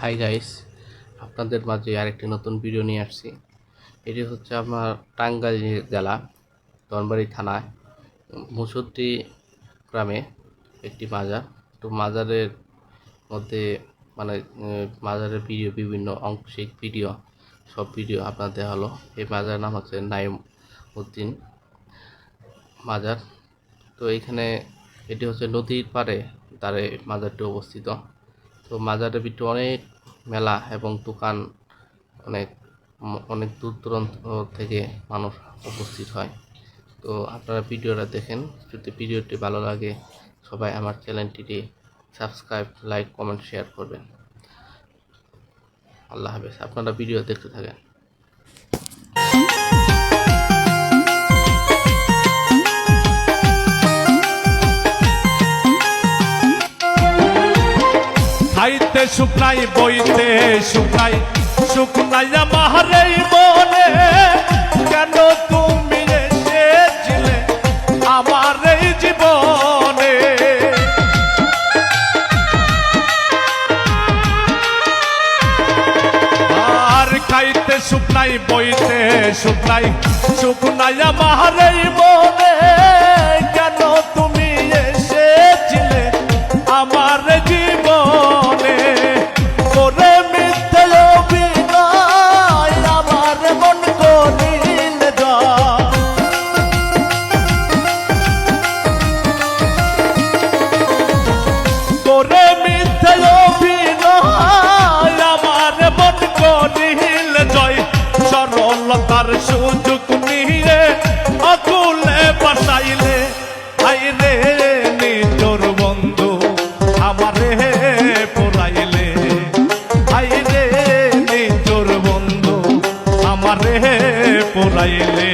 Hi guys আপনাদের মাঝে আরেকটি নতুন ভিডিও নিয়ে আসছি। এটি হচ্ছে আমার টাঙ্গাইল জেলা, ধনবাড়ি থানায় মুসুদ্দি গ্রামে একটি মাজার। তো মাজারের মধ্যে মানে মাজারের ভিডিও বিভিন্ন অংশিক ভিডিও সব ভিডিও আপনার দেওয়া হলো। এই মাজারের নাম হচ্ছে নাইম উদ্দিন মাজার। তো এইখানে এটি হচ্ছে নদীর পাড়ে, তারে মাজারটি অবস্থিত। তো মাজার ভিতরে অনেক মেলা এবং দোকান অনেক অনেক দূর দূরান্ত থেকে মানুষ উপস্থিত হয়। তো আপনারা ভিডিওটা দেখেন। যদি ভিডিওটি ভালো লাগে, সবাই আমার চ্যানেলটিটি সাবস্ক্রাইব, লাইক, কমেন্ট, শেয়ার করবেন। আল্লাহ হাফেজ। আপনারা ভিডিও দেখতে থাকেন। খাইতে শুকনাই, বইতে শুকনাই। শুকনাই আমার এই মনে, কেন তুমি এসেছিলে আমার এই জীবনে? আর খাইতে শুকনাই, বইতে শুকনাই শুকনাই আমার এই মনে। করে মিথ্যে অভিনয়, আমার মন করিল জয়। সরলতার সুযোগ নিয়ে অকুলে বসাইলে। আইরে নিজর বন্ধু আমারে পোড়াইলে। আইরে নিজর বন্ধু আমারে পোড়াইলে।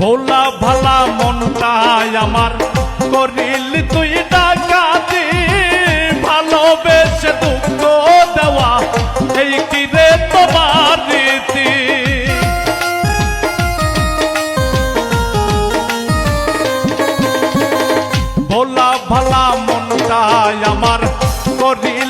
ভোলা ভালা মনটাই আমার করিল তুই ডাকাতি। ভালোবেসে দুঃখ দেওয়া, এই কি রে তোমার রীতি? ভোলা ভালা মনটাই আমার করিল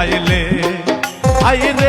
পুরাইলে আইরে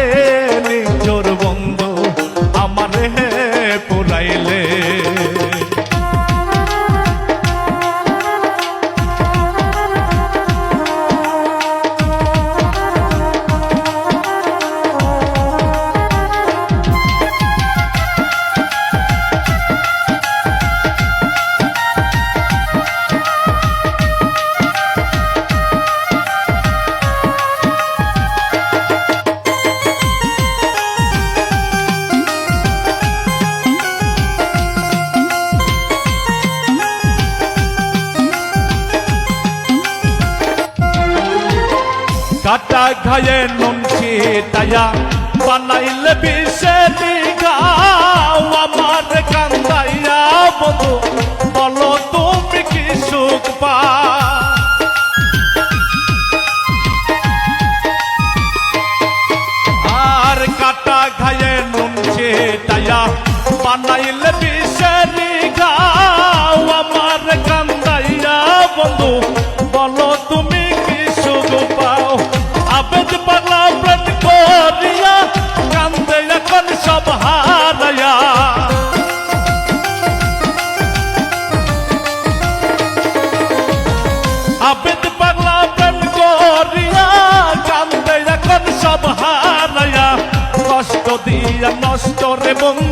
কাটা ঘায়ে নুন ছিটাইয়া বানাইলে বিষে গাও আমার কান্দাইয়া বধু, বলো তুমি কি সুখ পা। আর কাটা ঘায়ে নুন ছিটাইয়া বানাইলে বিষে গাও আমার কান্দাইয়া বন্ধু নজরে বন্ধু